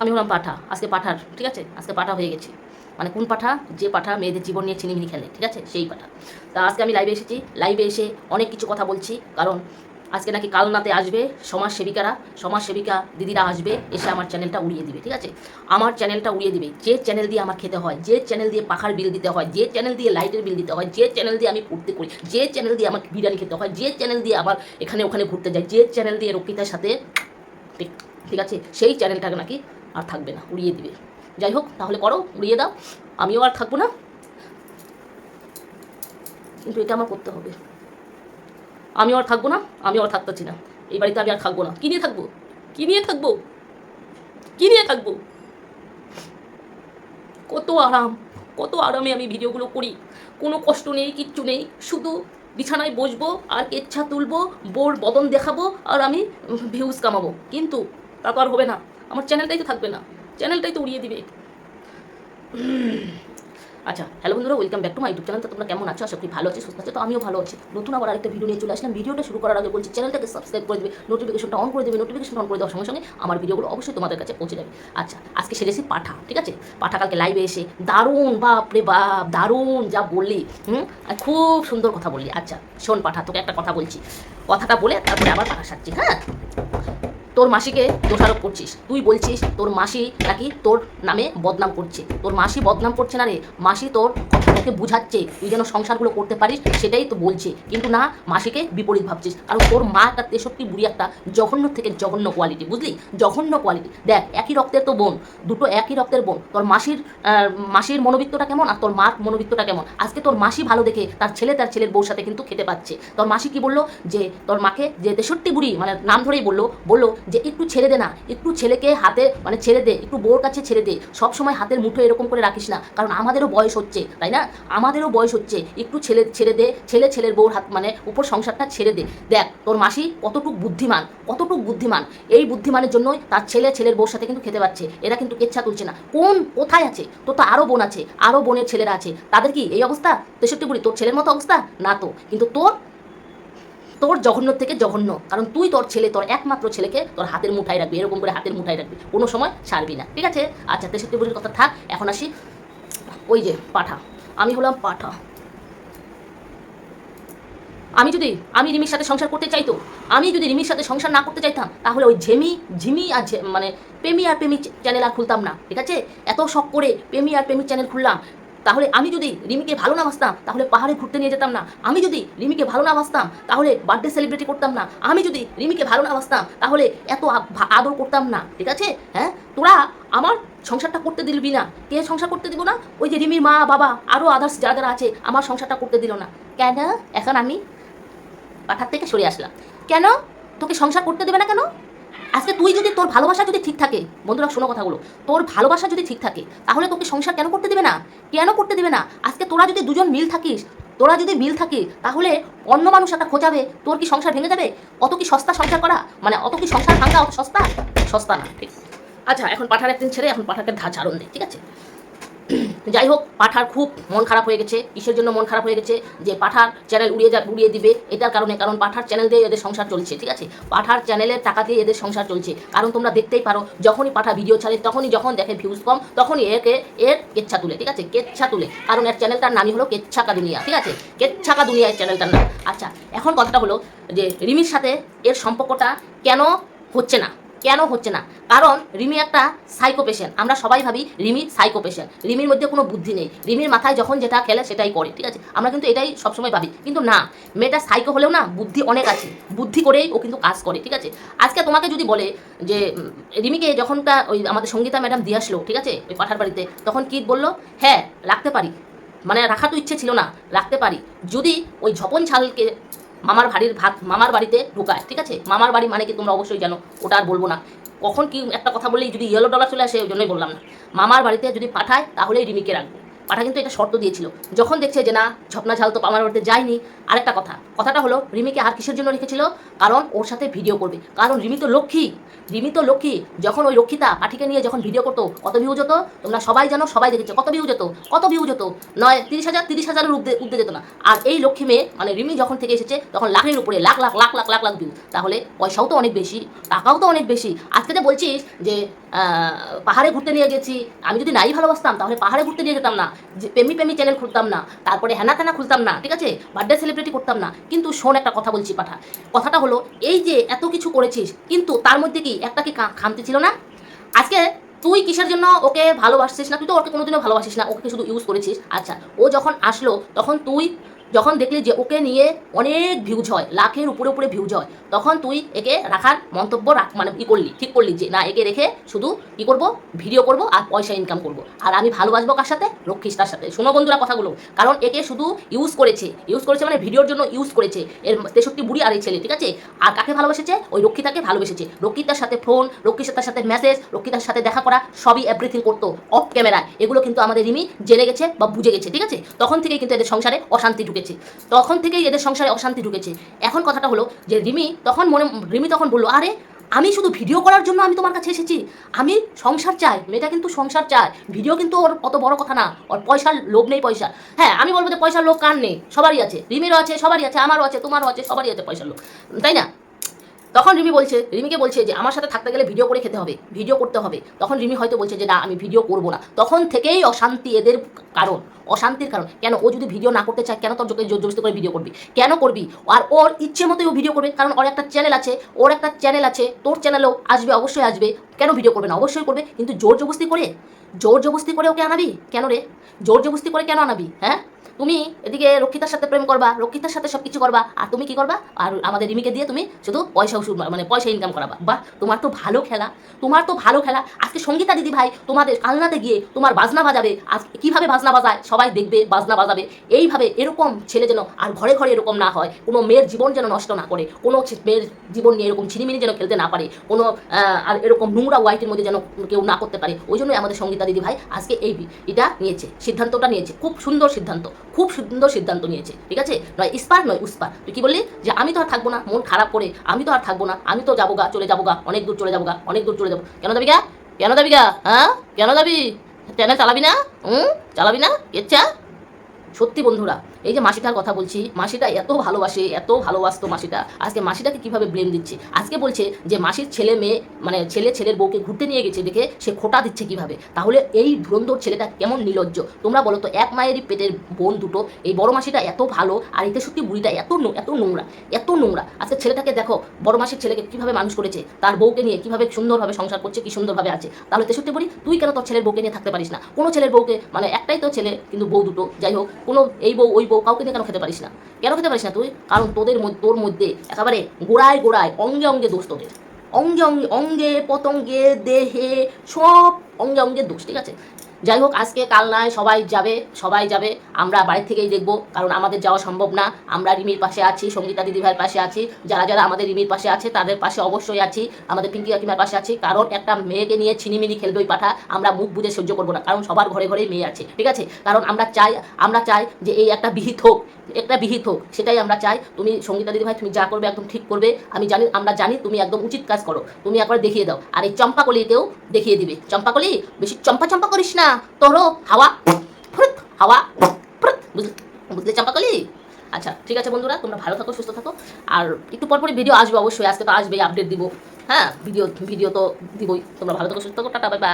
আমি হলাম পাঠা, আজকে পাঠার, ঠিক আছে? আজকে পাঠা হয়ে গেছি। মানে কোন পাঠা? যে পাঠা মেয়েদের জীবন নিয়ে ছিনিমিনি খেলে, ঠিক আছে? সেই পাঠা। তা আজকে আমি লাইভে এসেছি। লাইভে এসে অনেক কিছু কথা বলছি, কারণ আজকে নাকি কালনাতে আসবে সমাজ সেবিকারা সমাজ সেবিকা দিদিরা আসবে, এসে আমার চ্যানেলটা উড়িয়ে দিবে, ঠিক আছে? আমার চ্যানেলটা উড়িয়ে দিবে। যে চ্যানেল দিয়ে আমার খেতে হয়, যে চ্যানেল দিয়ে পাখার বিল দিতে হয়, যে চ্যানেল দিয়ে লাইটের বিল দিতে হয়, যে চ্যানেল দিয়ে আমি পড়তে করি, যে চ্যানেল দিয়ে আমার বিরিয়ানি খেতে হয়, যে চ্যানেল দিয়ে আবার এখানে ওখানে ঘুরতে যাই, যে চ্যানেল দিয়ে রক্ষিতার সাথে ঠিক আছে? সেই চ্যানেলটাকে নাকি আর থাকবে না, উড়িয়ে দিবে। যাই হোক, তাহলে করো, উড়িয়ে দাও, আমিও আর থাকব না। কিন্তু এটা আমার করতে হবে। আমিও আর থাকব না আমিও আর থাকতেছি না। এই বাড়িতে আমি আর থাকব না। কি নিয়ে থাকব? কি নিয়ে থাকব? কি নিয়ে থাকব? কত আরাম, কত আরামে আমি ভিডিওগুলো করি। কোনো কষ্ট নেই, কিচ্ছু নেই। শুধু বিছানায় বসবো, আর কেচ্ছা তুলবো, বোর বদন দেখাবো, আর আমি ভিউজ কামাবো। কিন্তু তা তো আর হবে না। আমার চ্যানেলটাই তো থাকবে না, চ্যানেলটাই তো উড়িয়ে দিবে। আচ্ছা হ্যালো বন্ধুরা welcome back to my YouTube channel তো তোমরা কেমন আছো? আশা করি ভালো আছি, সুস্থ আছো, তো আমিও ভালো আছি। নতুন আবার আরেকটা ভিডিও নিয়ে চলে আসলাম। ভিডিওটা শুরু করার আগে বলছি চ্যানেলটাকে সাবস্ক্রাইব করে দেবে নোটিফিকেশনটা অন করে দেবে। নোটিফিকেশন অন করে দেওয়ার সঙ্গে সঙ্গে আমার ভিডিওগুলো অবশ্যই তোমাদের কাছে পৌঁছে যাবে। আচ্ছা আজকে সেরেছি পাঠা, ঠিক আছে? পাঠা কালকে লাইভে এসে দারুণ, বাপ রে বাপ, দারুণ যা বললি, হুম? খুব সুন্দর কথা বললি। আচ্ছা শোন পাঠা, তোকে একটা কথা বলছি। কথাটা বলে তারপরে আবার পাঠা সারছি হ্যাঁ? তোর মাসিকে দোষারোপ করছিস। তুই বলছিস তোর মাসি নাকি তোর নামে বদনাম করছে। তোর মাসি বদনাম করছে না রে। মাসি তোর তোকে বুঝাচ্ছে, তুই যেন সংসারগুলো করতে পারিস, সেটাই তো বলছে। কিন্তু না, মাসিকে বিপরীত ভাবছিস। কারণ তোর মা একটা তেষট্টি বুড়ি একটা জঘন্য থেকে জঘন্য কোয়ালিটি বুঝলি? জঘন্য কোয়ালিটি দেখ, একই রক্তের তো বোন, দুটো একই রক্তের বোন। তোর মাসির মাসির মনোবৃত্তটা কেমন আর তোর মার মনোবৃত্তটা কেমন? আজকে তোর মাসি ভালো দেখে তার ছেলে তার ছেলের বউর সাথে কিন্তু খেতে পাচ্ছে। তোর মাসি কি বলল? যে তোর মাকে যে তেষট্টি বুড়ি মানে নাম ধরেই বলল বলল যে একটু ছেড়ে দে না, একটু ছেলেকে হাতে মানে ছেড়ে দে, একটু বউর কাছে ছেড়ে দে। সব সময় হাতের মুঠো এরকম করে রাখিস না, কারণ আমাদেরও বয়স হচ্ছে, তাই না? আমাদেরও বয়স হচ্ছে। একটু ছেলে, ছেড়ে দে, ছেলে, ছেলের বউর হাত মানে উপর সংসারটা ছেড়ে দে। দেখ, তোর মাসি কতটুক বুদ্ধিমান কতটুক বুদ্ধিমান। এই বুদ্ধিমানের জন্যই তার ছেলে, ছেলের বউর সাথে কিন্তু খেতে পাচ্ছে এরা কিন্তু কেচ্ছা তুলছে না। কোন, কোথায় আছে? তোর তো আরও বোন আছে আরও বোনের ছেলেরা আছে। তাদের কি এই অবস্থা? তেষট্টি বুড়ি তোর ছেলের মতো অবস্থা? না তো। কিন্তু তোর তোর জঘন্য থেকে জঘন্য। কারণ তুই তোর ছেলে, তোর একমাত্র ছেলেকে তোর হাতের মুঠায় রাখবি, এরকম করে হাতের মুঠায় রাখবি। কোনো সময় ছাড়বি না। ঠিক আছে? আচ্ছা তেষট্টি বুড়ির কথা থাক, এখন আসি। ওই যে পাঠা। আমি হলাম পাঠা। আমি যদি, আমি রিমির সাথে সংসার করতে চাইতো, আমি যদি রিমির সাথে সংসার না করতে চাইতাম, তাহলে ওই ঝেমি, ঝিমি আর মানে প্রেমী আর প্রেমিক চ্যানেল আর খুলতাম না, ঠিক আছে? এত শখ করে প্রেমী আর প্রেমিক চ্যানেল খুললাম, তাহলে আমি যদি রিমিকে ভালো না বাসতাম, তাহলে পাহাড়ে ঘুরতে নিয়ে যেতাম না। আমি যদি রিমিকে ভালো না বাসতাম, তাহলে বার্থডে সেলিব্রেটি করতাম না। আমি যদি রিমিকে ভালো না বাসতাম, তাহলে এত আদর করতাম না, ঠিক আছে? হ্যাঁ? তোরা আমার সংসারটা করতে দিলবি না। কে সংসার করতে দিব না? ওই যে রিমির মা, বাবা আরও আদার্স যারা যারা আছে, আমার সংসারটা করতে দিল না। কেন? এখন আমি পাঠার থেকে সরে আসলাম। কেন? তোকে সংসার করতে দেবে না কেন? আজকে তুই যদি তোর ভালোবাসা যদি ঠিক থাকে, বন্ধুরা শোনো কথাগুলো, তোর ভালোবাসা যদি ঠিক থাকে, তাহলে তোকে সংসার কেন করতে দেবে না? কেন করতে দেবে না? আজকে তোরা যদি দুজন মিল থাকিস, তোরা যদি মিল থাকি তাহলে অন্য মানুষ একটা খোঁজাবে, তোর কি সংসার ভেঙে যাবে? অত কি সস্তা সংসার করা? মানে অত কি সংসার ভাঙা অত সস্তা? সস্তা না, ঠিক। আচ্ছা এখন পাঠার একদিন ছেড়ে এখন পাঠাকে ধা ঝাড়ন দে, ঠিক আছে? যাই হোক, পাঠার খুব মন খারাপ হয়ে গেছে কিসের জন্য মন খারাপ হয়ে গেছে যে পাঠার চ্যানেল উড়িয়ে যা, উড়িয়ে দিবে, এটার কারণে, কারণ পাঠার চ্যানেল দিয়ে এদের সংসার চলছে, ঠিক আছে? পাঠার চ্যানেলের টাকা দিয়ে এদের সংসার চলছে, কারণ তোমরা দেখতেই পারো, যখনই পাঠা ভিডিও ছাড়ে, তখনই যখন দেখে ভিউজ কম, তখনই একে, এর কেচ্ছা তুলে, ঠিক আছে? কেচ্ছা তুলে, কারণ এর চ্যানেলটার নামই হলো কেচ্ছাকা দুনিয়া, ঠিক আছে? কেচ্ছাকা দুনিয়া এর চ্যানেলটার নাম। আচ্ছা এখন কথাটা হলো যে রিমির সাথে এর সম্পর্কটা কেন হচ্ছে না? কেন হচ্ছে না? কারণ রিমি একটা সাইকো পেশেন্ট আমরা সবাই ভাবি রিমি সাইকো পেশেন্ট রিমির মধ্যে কোনো বুদ্ধি নেই। রিমির মাথায় যখন যেটা খেলে সেটাই করে, ঠিক আছে? আমরা কিন্তু এটাই সবসময় ভাবি। কিন্তু না, মেয়েটা সাইকো হলেও না বুদ্ধি অনেক আছে। বুদ্ধি করেই ও কিন্তু কাজ করে, ঠিক আছে? আজকে তোমাকে যদি বলে যে রিমিকে যখনটা ওই আমাদের সঙ্গীতা ম্যাডাম দিয়ে আসলো, ঠিক আছে? ওই পাঠার বাড়িতে, তখন কি বলল হ্যাঁ রাখতে পারি। মানে রাখা তো ইচ্ছে ছিল না, রাখতে পারি। যদি ওই ঝপন ছালকে মামার বাড়ির ভাত মামার বাড়িতে ঢুকায়, ঠিক আছে? মামার বাড়ি মানে কি তোমরা অবশ্যই জানো, ওটা আর বলব না। কখন কি একটা কথা বললেই যদি ইয়েলো ডলার চলে আসে, ওই জন্যই বললাম না। মামার বাড়িতে যদি পাঠায়, তাহলেই রিমিকে রাখবে। পাঠা কিন্তু এটা শর্ত দিয়েছিল। যখন দেখছে যে না, ঝপনা ঝাল তো আমার বাড়িতে যায়নি, আরেকটা কথা। কথাটা হলো, রিমিকে আর কিসের জন্য রেখেছিল? কারণ ওর সাথে ভিডিও করবে। কারণ রিমি তো লক্ষ্মী। রিমি তো লক্ষ্মী। যখন ওই রক্ষিতা পাঠিকে নিয়ে যখন ভিডিও করতো, কত ভিউজ হতো তোমরা সবাই জানো, সবাই দেখেছ। কত ভিউজ হতো কত ভিউজ হতো নয়, তিরিশ হাজার, তিরিশ হাজারের উদ্দে উদ্দে যেত না। আর এই লক্ষ্মী মেয়ে মানে রিমি যখন থেকে এসেছে, তখন লাখের উপরে লাখ লাখ লাখ লাখ লাখ লাখ ভিউ তাহলে পয়সাও তো অনেক বেশি, টাকাও তো অনেক বেশি। আজকে যে বলছিস যে পাহাড়ে ঘুরতে নিয়ে গেছি, আমি যদি নাই ভালোবাসতাম, তাহলে পাহাড়ে ঘুরতে নিয়ে যেতাম না। প্রেমি প্রেমি চ্যানেল খুলতাম না, তারপরে হ্যানা ত্যানা খুলতাম না, ঠিক আছে? বার্থডে সেলিব্রিটি করতাম না। কিন্তু শোন একটা কথা বলছি পাঠা। কথাটা হলো, এই যে এত কিছু করেছিস, কিন্তু তার মধ্যে কি একটা কি খামতি ছিল না? আজকে তুই কিসের জন্য ওকে ভালোবাসছিস না? তুই তো ওকে কোনোদিনও ভালোবাসিস না। ওকে শুধু ইউজ করেছিস। আচ্ছা ও যখন আসলো, তখন তুই যখন দেখলি যে ওকে নিয়ে অনেক ভিউজ হয়, লাখের উপরে উপরে ভিউজ হয়, তখন তুই একে রাখার মন্তব্য রাখ মানে ই করলি, ঠিক করলি যে না, একে রেখে শুধু কি করব ভিডিও করব আর পয়সা ইনকাম করব। আর আমি ভালোবাসবো কার সাথে? তার সাথে। শোনো বন্ধুরা কথাগুলো। কারণ একে শুধু ইউজ করেছে। ইউজ করেছে মানে ভিডিওর জন্য ইউজ করেছে। এর তেষট্টি বুড়ি আর এই ছেলে, ঠিক আছে? আর কাকে ভালোবেসেছে? ওই রক্ষিতাকে ভালোবেসেছে। রক্ষিতার সাথে ফোন রক্ষিতার সাথে মেসেজ রক্ষিতার সাথে দেখা করা, সবই এভরিথিং করতো অফ ক্যামেরা এগুলো কিন্তু আমাদের রিমি জেনে গেছে বা বুঝে গেছে, ঠিক আছে? তখন থেকেই কিন্তু এদের সংসারে অশান্তি ঢুকেছে। তখন থেকেই এদের সংসারে অশান্তি ঢুকেছে। এখন কথাটা হলো যে, রিমি তখন মনে, রিমি তখন বলল, আরে, আমি শুধু ভিডিও করার জন্য আমি তোমার কাছে এসেছি। আমি সংসার চাই, মেয়েটা কিন্তু সংসার চায়। ভিডিও কিন্তু ওর অত বড় কথা না। ওর পয়সার লোভ নেই পয়সা। হ্যাঁ আমি বলব যে, পয়সার লোক কার নেই? সবারই আছে। রিমিরও আছে, সবারই আছে, আমারও আছে, তোমারও আছে, সবারই আছে পয়সার লোক তাই না? তখন রিমি বলছে, রিমিকে বলছে যে আমার সাথে থাকতে গেলে ভিডিও করে খেতে হবে ভিডিও করতে হবে। তখন রিমি হয়তো বলছে যে, না, আমি ভিডিও করব না। তখন থেকেই অশান্তি এদের কারণ, অশান্তির কারণ। কেন? ও যদি ভিডিও না করতে চায়, কেন তোর জোর জবস্তি করে ভিডিও করবি? কেন করবি? আর ওর ইচ্ছে মতোই ও ভিডিও করবে, কারণ ওর একটা চ্যানেল আছে, ওর একটা চ্যানেল আছে, তোর চ্যানেলেও আসবে, অবশ্যই আসবে। কেন ভিডিও করবে না? অবশ্যই করবে, কিন্তু জোর জবস্তি করে? জোর জবস্তি করে ওকে আনাবি? কেন রে? জোর জবস্তি করে কেন আনাবি? হ্যাঁ? তুমি এদিকে রক্ষিতার সাথে প্রেম করবা, রক্ষিতার সাথে সব কিছু করবা, আর তুমি কি করবা? আর আমাদের রিমিকে দিয়ে তুমি শুধু পয়সা মানে পয়সা ইনকাম করাবা। বা তোমার তো ভালো খেলা, তোমার তো ভালো খেলা। আজকে সঙ্গীতা দিদি ভাই তোমাদের কালনাতে গিয়ে তোমার বাজনা বাজাবে। আজ কীভাবে বাজনা বাজায় সবাই দেখবে, বাজনা বাজাবে। এইভাবে এরকম ছেলে যেন আর ঘরে ঘরে এরকম না হয়, কোনো মেয়ের জীবন যেন নষ্ট না করে, কোনো মেয়ের জীবন নিয়ে এরকম ছিনিমিনি যেন খেলতে না পারে, কোনো আর এরকম নোংরা ওয়াইটের মধ্যে যেন কেউ না করতে পারে। ওই জন্যই আমাদের সঙ্গীতা দিদি ভাই আজকে এই এটা নিয়েছে, সিদ্ধান্তটা নিয়েছে। খুব সুন্দর সিদ্ধান্ত। খুব সুন্দর সিদ্ধান্ত নিয়েছে, ঠিক আছে? নয় ইস্পার নয় উস্পার তুই কি বললি? যে আমি তো আর থাকব না, মন খারাপ করে আমি তো আর থাকব না, আমি তো যাব গা, চলে যাব গা, অনেক দূর চলে যাব গা, অনেক দূর চলে যাব। কেন যাবি গা? কেন যাবি গা? হ্যাঁ? কেন যাবি? চ্যানেল চালাবি না? হুম? চালাবি না? ইচ্ছা? সত্যি বন্ধুরা এই যে মাসিটার কথা বলছি, মাসিটা এত ভালোবাসে, এত ভালোবাসতো মাসিটা। আজকে মাসিটাকে কীভাবে ব্লেম দিচ্ছে? আজকে বলছে যে মাসির ছেলে মেয়ে মানে ছেলে ছেলের বউকে ঘুরতে নিয়ে গেছে দেখে সে খোটা দিচ্ছে কীভাবে? তাহলে এই ধুরন্ধর ছেলেটা কেমন নিলজ্জ তোমরা বলো তো, এক মায়েরই পেটের বোন দুটো, এই বড় মাসিটা এত ভালো, আর এতে সত্যি বুড়িটা এত এত নোংরা এত নোংরা। আজকে ছেলেটাকে দেখো, বড় মাসির ছেলেকে কীভাবে মানুষ করেছে? তার বউকে নিয়ে কীভাবে সুন্দরভাবে সংসার করছে, কি সুন্দরভাবে আছে? তাহলে তেষট্টি বলি, তুই কেন তোর ছেলের বউকে নিয়ে থাকতে পারিস না? কোনো ছেলের বউকে মানে একটাই তো ছেলে, কিন্তু বউ দুটো। যাই হোক, কোনো, এই বউ ওই বউ কাউকে কেন খেতে পারিস না? কেন খেতে পারিস না তুই? কারণ তোদের তোর মধ্যে একেবারে গোড়ায় গোড়ায়, অঙ্গে অঙ্গে দোষ তোদের। অঙ্গে অঙ্গে অঙ্গে, পতঙ্গে, দেহে, সব অঙ্গে অঙ্গে দোষ, ঠিক আছে? যাই হোক, আজকে কাল নয়, সবাই যাবে সবাই যাবে। আমরা বাড়ি থেকেই দেখব, কারণ আমাদের যাওয়া সম্ভব না। আমরা রিমির পাশে আছি, সঙ্গীতা দিদিভাইয়ের পাশে আছি। যারা যারা আমাদের রিমির পাশে আছে, তাদের পাশে অবশ্যই আছি। আমাদের পিঙ্কি কাকিমার পাশে আছি, কারণ একটা মেয়েকে নিয়ে ছিনিমিনি খেলবে ওই পাঠা, আমরা মুখ বুঝে সহ্য করব না, কারণ সবার ঘরে ঘরেই মেয়ে আছে, ঠিক আছে? কারণ আমরা চাই আমরা চাই যে এই একটা বিহিত হোক, একটা বিহিত হোক, সেটাই আমরা চাই। তুমি সঙ্গীতা দিদি ভাই তুমি যা করবে, একদম ঠিক করবে। আমি জানি, আমরা জানি, তুমি একদম উচিত কাজ করো। তুমি একবার দেখিয়ে দাও। আর এই চম্পাকলিকেও দেখিয়ে দিবে। চম্পাকলি? বেশি চম্পা চম্পা করিস না তোরও হাওয়া ফুরুত, হাওয়া ফুরুত, বুঝলে বুঝলে চম্পাকলি আচ্ছা ঠিক আছে বন্ধুরা তোমরা ভালো থাকো সুস্থ থাকো। আর একটু পরপরই ভিডিও আসবে অবশ্যই আজকে তো আসবেই আপডেট দিব। হ্যাঁ ভিডিও ভিডিও তো দিবই। তোমরা ভালো থাকো সুস্থ থাকো টাটা বাই বাই